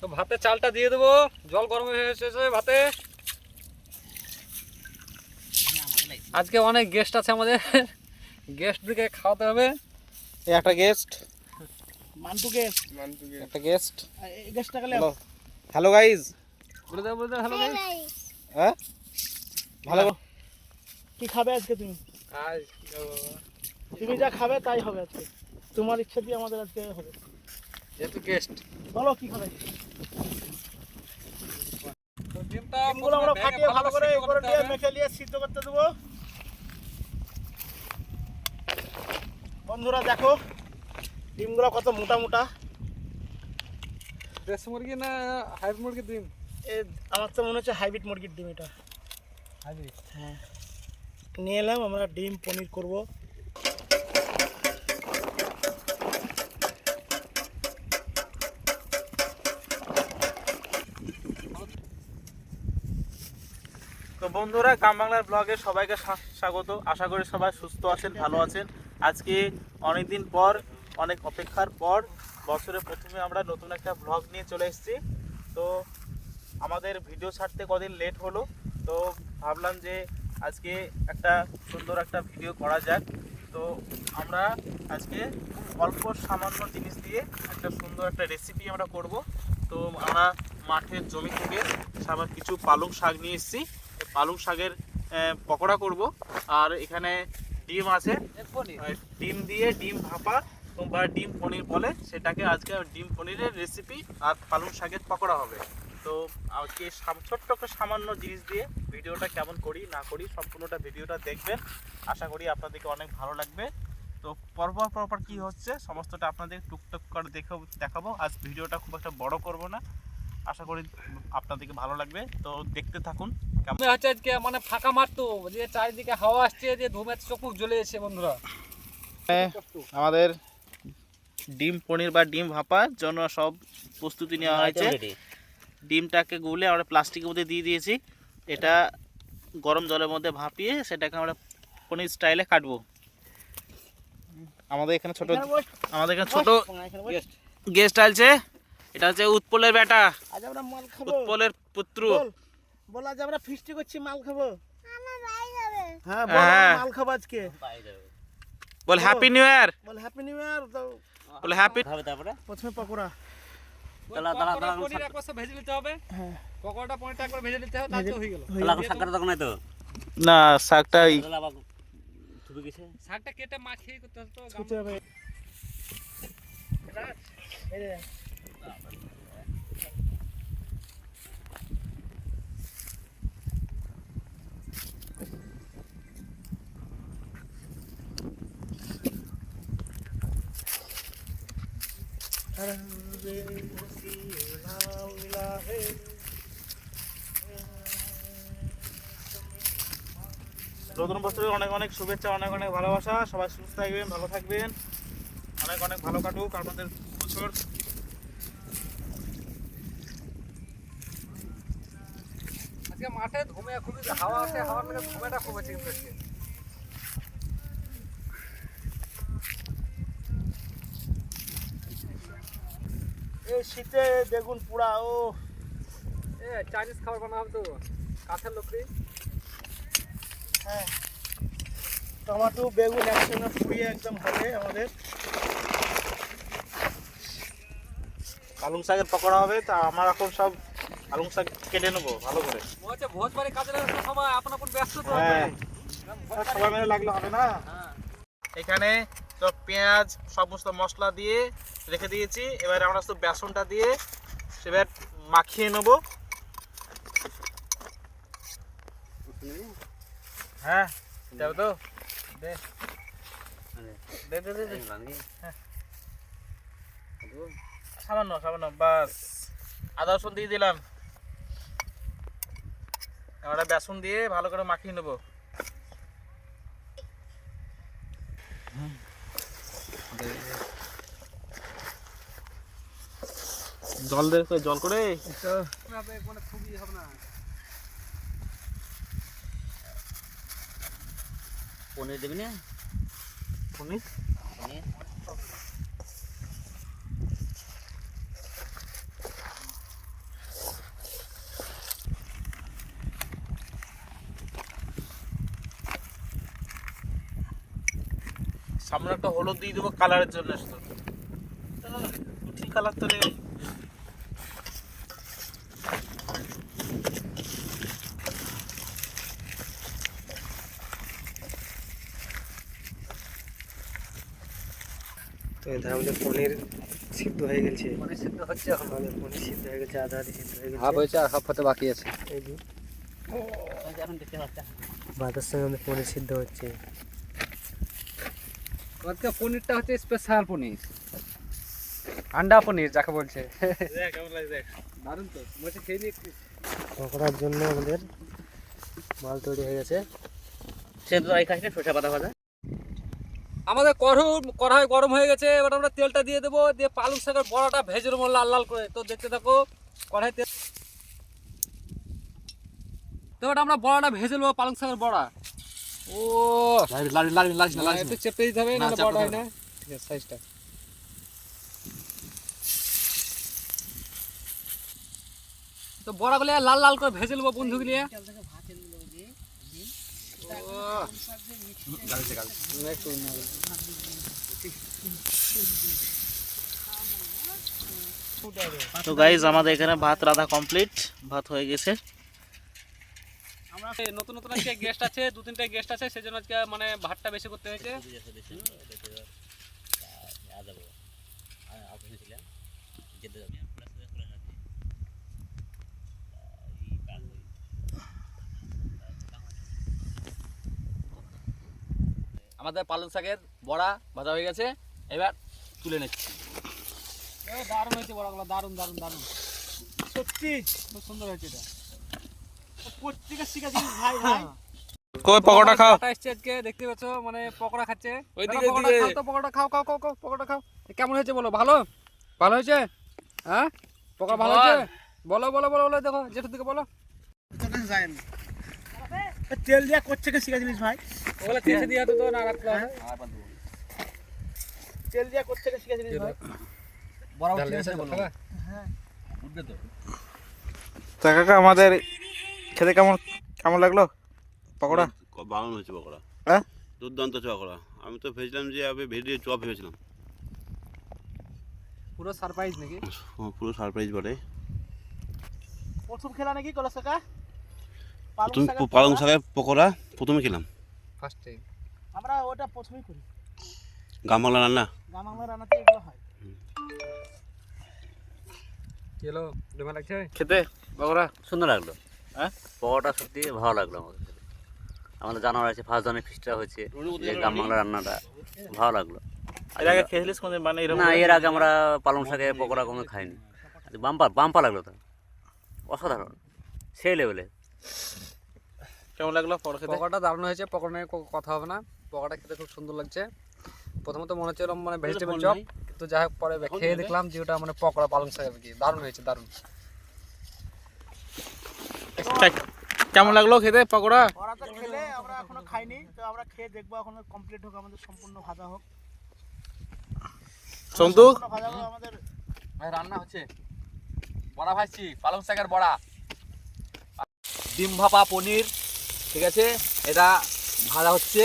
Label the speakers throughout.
Speaker 1: তো ভাতে চালটা দিয়ে দেবো। জল গরম হয়ে এসেছে ভাতে। আজকে অনেক গেস্ট আছে আমাদের। গেস্ট দিকে খাওয়াতে হবে।
Speaker 2: এই একটা গেস্ট
Speaker 3: মান্টুকে
Speaker 2: একটা গেস্ট
Speaker 3: এই গ্যাসটা গেলে
Speaker 2: হ্যালো। গাইজ
Speaker 1: বলে দেবো বলে হ্যালো ভাই
Speaker 2: হ্যাঁ? ভালো
Speaker 3: কি খাবে আজকে তুমি?
Speaker 1: আজ?
Speaker 3: তুমি যা খাবে তাই হবে আজকে। তোমার ইচ্ছা দিয়ে আমাদের আজকে হবে।
Speaker 1: যেহেতু গেস্ট
Speaker 3: বলো কি ডিমগুলো আমরা ফাটিয়ে ভালো করে উপরে দিয়ে মেখে সিদ্ধ করতে দেবো। বন্ধুরা দেখো ডিমগুলো কত মোটা মোটা।
Speaker 1: দেশি মুরগি না হাইব্রিড মুরগির ডিম?
Speaker 3: এ আমার তো মনে হচ্ছে হাইব্রিড মুরগির ডিম এটা।
Speaker 1: হাইব্রিড?
Speaker 3: হ্যাঁ। নিয়ে এলাম আমরা ডিম পনির করব।
Speaker 2: বন্ধুরা গ্রাম বাংলার ব্লগে সবাইকে স্বা- স্বাগত। আশা করি সবাই সুস্থ আছেন, ভালো আছেন। আজকে অনেক দিন পর, অনেক অপেক্ষার পর, বছরের প্রথমে আমরা নতুন একটা ব্লগ নিয়ে চলে এসেছি। তো আমাদের ভিডিও ছাড়তে কদিন লেট হলো, তো ভাবলাম যে আজকে একটা সুন্দর একটা ভিডিও করা যাক। তো আমরা আজকে অল্প সামান্য জিনিস দিয়ে একটা সুন্দর একটা রেসিপি আমরা করব। তো আমরা মাঠের জমি থেকে সামান্য কিছু পালং শাক নিয়ে এসেছি। পালং শাকের পকোড়া করব। আর এখানে ডিম আছে। ডিম দিয়ে ডিম ভাপা বা ডিম পনির বলে সেটাকে আজকে ডিম পনিরের রেসিপি আর পালং শাকের পকোড়া হবে। তো আজকে ছোট্ট একটা সামান্য জিনিস দিয়ে ভিডিওটা কেমন করি না করি সম্পূর্ণটা ভিডিওটা দেখবেন। আশা করি আপনাদেরকে অনেক ভালো লাগবে। তো পরপর পরপর কি হচ্ছে সমস্তটা আপনাদের টুকটাক করে দেখাবো দেখাবো। আজ ভিডিওটা খুব একটা বড় করব না। আশা করি আপনাদেরকে ভালো লাগবে। তো দেখতে থাকুন কেমন
Speaker 1: মনে হচ্ছে আজকে মানে ফাঁকা মাঠ তো যে চারিদিকে হাওয়া আসছে যে ধুমের চোখ জ্বলে যাচ্ছে বন্ধুরা।
Speaker 2: আমাদের ডিম পনির বা ডিম ভাপার জন্য সব প্রস্তুতি নেওয়া হয়েছে। ডিমটাকে গুলে আমরা প্লাস্টিকের মধ্যে দিয়ে দিয়েছি। এটা গরম জলের মধ্যে ভাপিয়ে সেটাকে আমরা পনির স্টাইলে কাটবো। আমাদের এখানে ছোট আমাদের এখানে ছোট। গেস্ট আছে এটা হচ্ছে উৎপলের বেটা।
Speaker 3: আজ আমরা মাল খাব।
Speaker 2: উৎপলের পুত্র।
Speaker 3: বল আজ আমরা ফিস্টি করছি মাল খাব। হ্যাঁ বল
Speaker 2: হ্যাঁ।
Speaker 3: আমরা মাল খাব আজকে।
Speaker 2: বল হ্যাপি নিউ ইয়ার
Speaker 3: বল হ্যাপি নিউ ইয়ার তো
Speaker 2: বলে হ্যাপি
Speaker 3: প্রথমে পকোড়া।
Speaker 1: তাহলে তাহলে পনির একবার সব ভেজে নিতে হবে।
Speaker 3: হ্যাঁ।
Speaker 1: পকোড়াটা পনিরটা একবার ভেজে নিতে হবে তাহলে হয়ে গেল।
Speaker 3: যাবে।
Speaker 4: শাকটা তখন নাই তো?
Speaker 2: না শাকটা
Speaker 4: থুবে গেছে?
Speaker 1: শাকটা কেটে মাখিয়ে করতে হবে তো
Speaker 3: খেতে হবে। এই রে।
Speaker 2: নতুন বছরের অনেক অনেক শুভেচ্ছা, অনেক অনেক ভালোবাসা। সবাই সুস্থ থাকবেন, ভালো থাকবেন। অনেক অনেক ভালো কাটুক। আপনাদের বছর
Speaker 1: মাঠে ধুমে খুবই হাওয়া আছে হাওয়ার মেরে ধুমেটা খুব হচ্ছে কিন্তু।
Speaker 3: এই শীতে বেগুন পোড়া ও।
Speaker 1: এ চাইনিজ খাবার বানা হবে তো। কাছের লোকরি
Speaker 3: হ্যাঁ। টমেটো বেগুন একসঙ্গে পুড়িয়ে একদম হবে আমাদের।
Speaker 2: পালং শাকের পকোড়া হবে তা আমার এখন সব পালং শাক কেটে নেব ভালো করে।
Speaker 1: ভোজ বাড়ি কাজে লাগছে সবাই আপন আপন ব্যস্ত তো
Speaker 2: হ্যাঁ। সবাই মিলে লাগলে হবে না?
Speaker 1: হ্যাঁ।
Speaker 2: এখানে সব পেঁয়াজ সমস্ত মশলা দিয়ে রেখে দিয়েছি। এবার আমরা শুধু বেসনটা দিয়ে এবার মাখিয়ে নেব। হ্যাঁ যাবে তো। দে। দে দে দে দে। সামান্য সামান্য বাস। আদা রসুন দিয়ে দিলাম। এবারে বেসন দিয়ে ভালো করে মাখিয়ে নেব। জল দে জল করে।
Speaker 1: খুবই হবে না
Speaker 4: পনির দেবি না?
Speaker 2: পনির? সামনে একটা হলুদ দিয়ে দেবো কালারের জন্য শুধু। ঠিক কালার তো নেই
Speaker 3: তো এধার আমাদের পনির সিদ্ধ হয়ে গেছে।
Speaker 1: পনির সিদ্ধ হচ্ছে এখন।
Speaker 3: আমাদের পনির সিদ্ধ হয়ে গেছে আধা আধি সিদ্ধ হয়ে
Speaker 1: হাফ
Speaker 3: গেছে
Speaker 1: হয়েছে আর হাফ হতে বাকি আছে।
Speaker 3: এই যে। ভাতের সঙ্গে আমাদের পনির সিদ্ধ হচ্ছে।
Speaker 1: আজকে পনিরটা হচ্ছে স্পেশাল পনির। আন্ডা পনির যাকে বলছে। দারুণ তো খেয়ে নিয়ে
Speaker 3: পকোড়ার জন্য আমাদের মাল তৈরি হয়ে গেছে।
Speaker 4: সে তো এই খাসটা শসা পাতা ভাজা।
Speaker 1: আমাদের কড়াই কড়াই গরম হয়ে গেছে এবার আমরা তেলটা দিয়ে দেবো দিয়ে পালং শাকের বড়াটা ভেজে নেব লাল লাল করে। তো দেখতে থাকো কড়াই তেল তো আমরা বড়াটা ভেজে নেব পালং শাকের বড়া। ও। না, একটু চেপে দিতে হবে না বড়া হয় না। সাইজটা তো বড়াগুলো লাল লাল করে ভেজে নেব বন্ধুগুলি একটু
Speaker 2: তো গাইজ আমাদের এখানে ভাত রাধা কমপ্লিট ভাত হয়ে গেছে।
Speaker 1: আমরা নতুন নতুন আজকে গেস্ট আছে দু তিনটে গেস্ট আছে সেই জন্য আজকে মানে ভাতটা বেশি করতে হয়েছে। আমাদের পালং শাকের বড়া ভাজা হয়ে গেছে এবার তুলে নিচ্ছি। দারুণ হয়েছে বড়াগুলো দারুণ দারুণ দারুণ।
Speaker 3: সত্যি
Speaker 1: খুব সুন্দর হয়েছে এটা।
Speaker 3: পত্রিকা শিখেছি ভাই ভাই।
Speaker 2: কই পকোড়া খাও।
Speaker 1: আজকে দেখতে পাচ্ছ মানে পকোড়া খাচ্ছে।
Speaker 2: ওইদিকে,
Speaker 1: খাও তো পকোড়া খাও খাও খাও খাও পকোড়া খাও। কেমন হয়েছে বলো ভালো? ভালো হয়েছে? হ্যাঁ? পকোড়া ভালো হয়েছে? বলো। বলো বলো বলো দেখো যেটা দিকে বলো।
Speaker 3: তেল দিয়া করছে কে ভাই?
Speaker 1: ওগুলো তেছে দিয়ে তো না রাখল
Speaker 3: তেল দিয়া করছে কে শিখেছিলিস ভাই?
Speaker 1: বড় বলো।
Speaker 2: তা কাকা আমাদের খেতে কেমন কেমন লাগল? পকোড়া?
Speaker 5: বাগান হয়েছে পকোড়া।
Speaker 2: হ্যাঁ?
Speaker 5: দুর্দান্ত পকোড়া। আমি তো ভেবেছিলাম যে আমি ভেজে চপ ভেবেছিলাম।
Speaker 1: পুরো সারপ্রাইজ নাকি?
Speaker 5: ও, পুরো সারপ্রাইজ বটে।
Speaker 3: প্রথম খেলা নাকি কাকা পালং
Speaker 5: তুমি
Speaker 3: শাকের
Speaker 5: পালং
Speaker 3: পকোড়া?
Speaker 5: শাকের পকোড়া প্রথমে খেলাম।
Speaker 1: ফার্স্ট টাইম
Speaker 3: আমরা ওটা প্রথমেই করি।
Speaker 5: গাম বাংলা রান্না?
Speaker 3: গ্রাম রান্নাতে এগুলো হয়।
Speaker 1: কি হলো ডেমা লাগছে?
Speaker 2: খেতে? পকোড়া?
Speaker 4: সুন্দর লাগল।
Speaker 2: হ্যাঁ?
Speaker 4: পকোড়া সত্যি ভালো লাগল আমাদের। আমাদের জানার আছে ফার্স্ট জনের ফিসটা হয়েছে যে গ্রাম বাংলা রান্নাটা ভালো লাগল।
Speaker 2: এর আগে খেয়েছিলিস কোনদিন? মানে
Speaker 4: না এর আগে আমরা পালং শাকের পকোড়া কোনো খাইনি। বাম্পা বাম্পা লাগল তো? অসাধারণ। সেই লেভেলে
Speaker 2: কেমন লাগল
Speaker 1: পকোড়াটা দারুণ হয়েছে পকোড়া নিয়ে কথা হবে না। পকোড়া খেতে খুব সুন্দর লাগছে। প্রথমত মনে হচ্ছিল মানে ভেজিটেবল চপ কিন্তু যাই হোক পরে খেয়ে দেখলাম যে ওটা মানে পকোড়া পালং শাক আর কি। দারুণ হয়েছে দারুণ।
Speaker 2: কেমন লাগল খেতে পকোড়া?
Speaker 3: ওরা তো খেলে আমরা এখনও খাইনি তো আমরা খেয়ে দেখব এখনও কমপ্লিট হোক আমাদের সম্পূর্ণ ভাজা হোক।
Speaker 2: সন্তু?
Speaker 3: ভাজা হোক আমাদের।
Speaker 1: ভাই রান্না হচ্ছে। বড়া ভাজছি পালং শাকের বড়া। ডিম ভাপা পনির ঠিক আছে? এটা ভাজা হচ্ছে।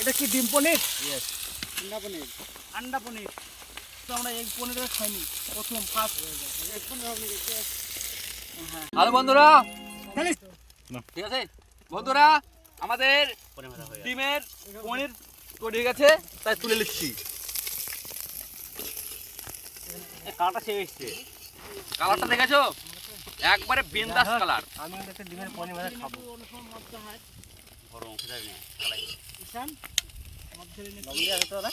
Speaker 3: এটা কি ডিম পনির? আন্ডা পনির আন্ডা পনির। তো আমরা এগ পনিরটা খাইনি। প্রথম ফার্স্ট পনির হ্যাঁ।
Speaker 1: হ্যালো বন্ধুরা। ঠিক আছে? বন্ধুরা আমাদের ডিমের পনির তৈরি হয়ে গেছে তাই তুলে নিচ্ছি।
Speaker 4: কাঁটা সে এসছে
Speaker 1: কালারটা দেখেছ? একবারে বিন্দাস কালার।
Speaker 3: আমি একটা ডিমের পনির ভাজা খাব।
Speaker 4: গরম সেটাই নেই
Speaker 3: ঈশান মধ্যে হ্যাঁ লবণ জানাই ওইটা আসলে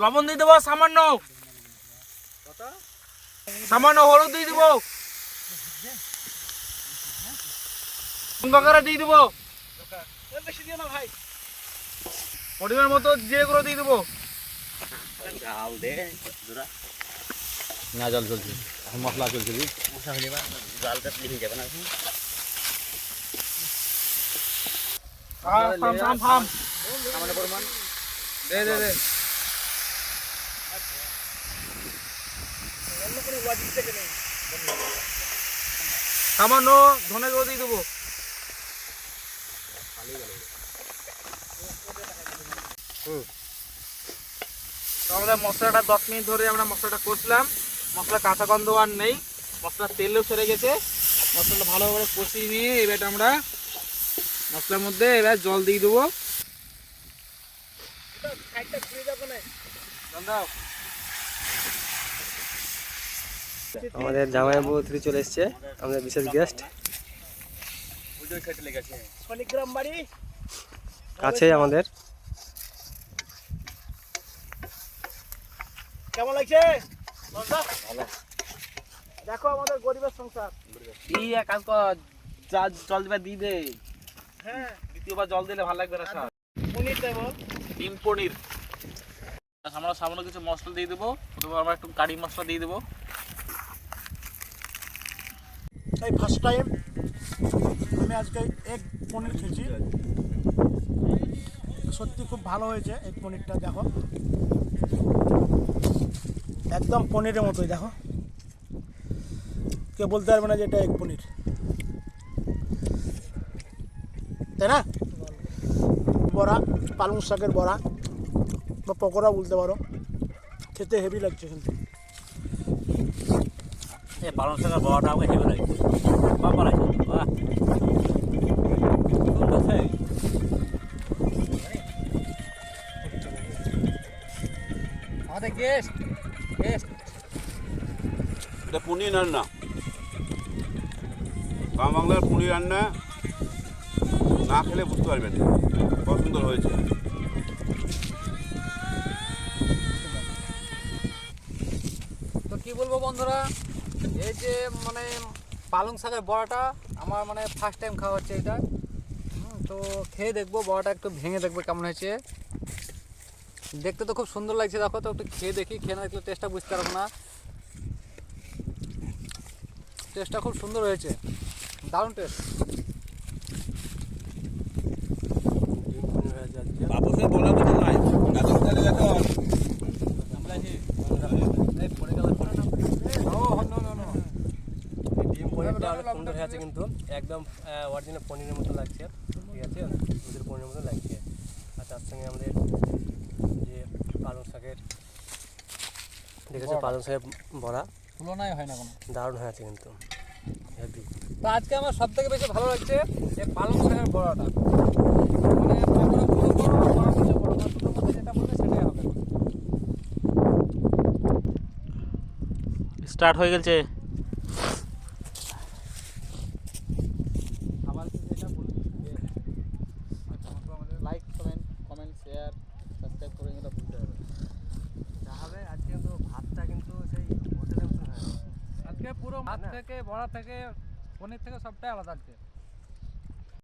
Speaker 2: লবণ দিয়ে দেবো সামান্য। সামান্য হলুদ দিয়ে দেবো। বকারা দিয়ে দেবো।
Speaker 3: বেশি দিও না ভাই
Speaker 2: পরিমাণ মতো জিরে গুঁড়ো দিয়ে দেবো।
Speaker 4: জাল দে
Speaker 1: না জল চলছে। মশলা চলছে
Speaker 4: হয়ে যাবে জালটা লিখে যাবে না
Speaker 2: থাম।
Speaker 1: সামান্য পরিমাণ। দে দে দে
Speaker 3: অন্য কোনো ওয়াজিব থেকে নেই
Speaker 2: সামান্য ধনে গুঁড়ো দিয়ে দেবো। তো আমাদের মশলাটা দশ মিনিট ধরে আমরা মশলাটা কষলাম। মশলা কাঁচা গন্ধ আর নেই। মশলার তেলও সেরে গেছে। মশলাটা ভালোভাবে কষিয়ে নিয়ে এবার আমরা মশলার মধ্যে এবার জল দিয়ে দেবো। জল দাও।
Speaker 6: আমাদের জামাই বৌত্রী চলে এসছে আমাদের বিশেষ গেস্ট কাছেই আমাদের।
Speaker 3: কেমন লাগছে? দেখো আমাদের গরিবের সংসার।
Speaker 2: এই এক কাজ কর যা জল দিবা দিয়ে দে।
Speaker 3: হ্যাঁ।
Speaker 2: দ্বিতীয়বার জল দিলে ভালো লাগবে না স্যার।
Speaker 3: পনির দেবো।
Speaker 2: ডিম পনির। আমরা সামান্য কিছু মশলা দিয়ে দেবো। আমরা একটু কারি মশলা দিয়ে দেবো।
Speaker 3: এই ফার্স্ট টাইম আমি আজকে এগ পনির খেয়েছি। সত্যি খুব ভালো হয়েছে এগ পনিরটা, দেখো। একদম পনিরের মতোই, দেখো। কে বলতে পারবে না যে এটা এগ পনির। তাই না? বড়া, পালং শাকের বড়া, বা পকোড়া বলতে পারো। খেতে হেভি লাগছে কিন্তু।
Speaker 4: এই পালং শাকের বড়াটা আমাকে হেবে লাগছে বাবা লাগছে বাহ।
Speaker 1: আমাদের গেস্ট গেস্ট
Speaker 5: এটা পনির রান্না গ্রাম বাংলার পনির রান্না না খেলে বুঝতে পারবেন সুন্দর হয়েছে।
Speaker 1: তো কি বলব বন্ধুরা? এই যে মানে পালং শাকের বড়াটা আমার মানে ফার্স্ট টাইম খাওয়া হচ্ছে এটা। তো খেয়ে দেখব, বড়াটা একটু ভেঙে দেখব কেমন হয়েছে। দেখতে তো খুব সুন্দর লাগছে, দেখো তো একটু খেয়ে দেখি, খেয়ে না দেখলে টেস্টটা বুঝতে পারব না। টেস্টটা খুব সুন্দর হয়েছে, দারুণ টেস্ট
Speaker 6: ডিম পনিরটা হয়েছে কিন্তু একদম অরিজিনাল পনিরের মতো লাগছে। ঠিক আছে? দুধের পনিরের মতো লাগছে। আর তার সঙ্গে আমাদের যে পালং শাকের দেখেছ পালং শাকের বড়া।
Speaker 1: তুলনায় হয় না কোনো।
Speaker 6: দারুণ হয়েছে কিন্তু। হেভি
Speaker 1: তো আজকে আমার সব থেকে বেশি ভালো লাগছে যে পালং শাকের বড়াটা। মানে
Speaker 2: হয়ে
Speaker 6: পুরো হোটেলের মতো হয়েছে
Speaker 1: আজকে পুরো মাছ থেকে বড়া থেকে পনির থেকে সবটাই আলাদা আজকে